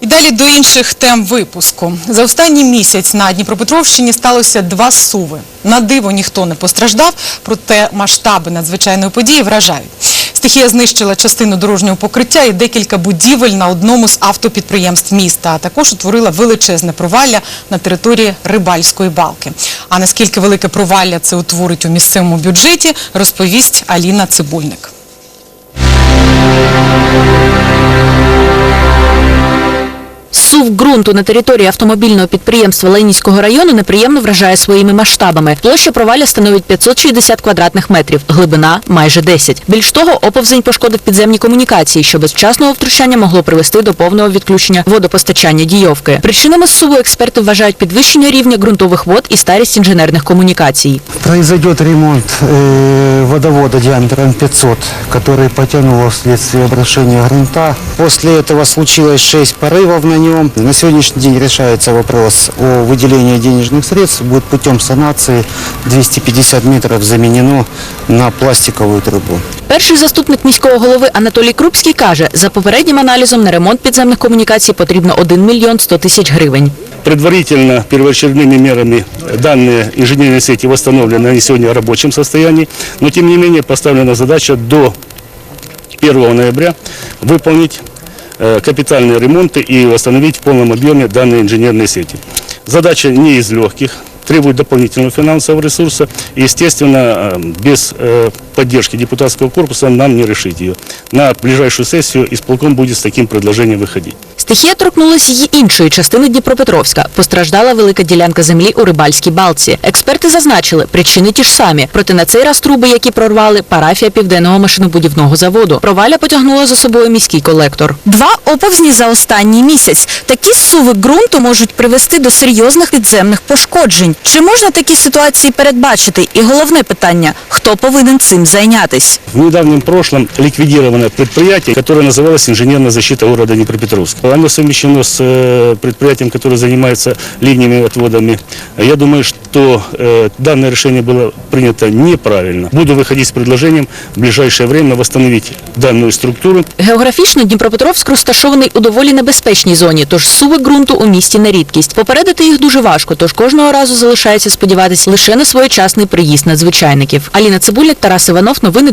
І далі до інших тем випуску. За останній місяць на Дніпропетровщині сталося два суви. На диво ніхто не постраждав, проте масштаби надзвичайної події вражають. Стихія знищила частину дорожнього покриття і декілька будівель на одному з автопідприємств міста, а також утворила величезне провалля на території Рибальської балки. А наскільки велике провалля це утворить у місцевому бюджеті, розповість Аліна Цибульник. Сув ґрунту на території автомобільного підприємства Ленінського району неприємно вражає своїми масштабами. Площа провалля становить 560 квадратних метрів, глибина – майже 10. Більш того, оповзень пошкодив підземні комунікації, що без вчасного втручання могло привести до повного відключення водопостачання дійовки. Причинами суву експерти вважають підвищення рівня ґрунтових вод і старість інженерних комунікацій. Произойдет ремонт э, водовода диаметром 500, который потянуло вследствие обращения грунта. После этого случилось 6 порывов на нем. На сегодняшний день решается вопрос о выделении денежных средств. Будет путем санации 250 метров заменено на пластиковую трубу. Перший заступник міського голови Анатолій Крупський каже, за попереднім аналізом на ремонт підземних комунікацій потрібно 1 мільйон 100 тисяч гривень. Предварительно первоочередными мерами данные инженерные сети восстановлены, они сегодня в рабочем состоянии, но тем не менее поставлена задача до 1 ноября выполнить э, капитальные ремонты и восстановить в полном объеме данные инженерные сети. Задача не из легких, требует дополнительного финансового ресурса и, естественно, э, без э, поддержки депутатского корпуса нам не решить ее. На ближайшую сессию исполком будет с таким предложением выходить. Стихія торкнулася й іншої частини Дніпропетровська. Постраждала велика ділянка землі у Рибальській балці. Експерти зазначили, причини ті ж самі. Проте на цей раз труби, які прорвали, парафія Південного машинобудівного заводу. Проваля потягнула за собою міський колектор. Два оповзні за останній місяць. Такі зсуви ґрунту можуть привести до серйозних підземних пошкоджень. Чи можна такі ситуації передбачити? І головне питання – хто повинен цим зайнятись? В недавнем прошлом ликвидировано предприятие, которое называлось «Инженерная защита города Днепропетровска» Оно совмещено с э, предприятием, которое занимается ливневыми отводами. Я думаю, что э, данное решение было принято неправильно. Буду выходить с предложением в ближайшее время восстановить данную структуру Географічно Дніпропетровськ розташований у доволі небезпечній зоні, тож суви ґрунту у місті на рідкість. Попередити їх дуже важко, тож кожного разу залишається сподіватися лише на своєчасний приїзд надзвичайників. Аліна Цибульник, Тарас Іванов, новини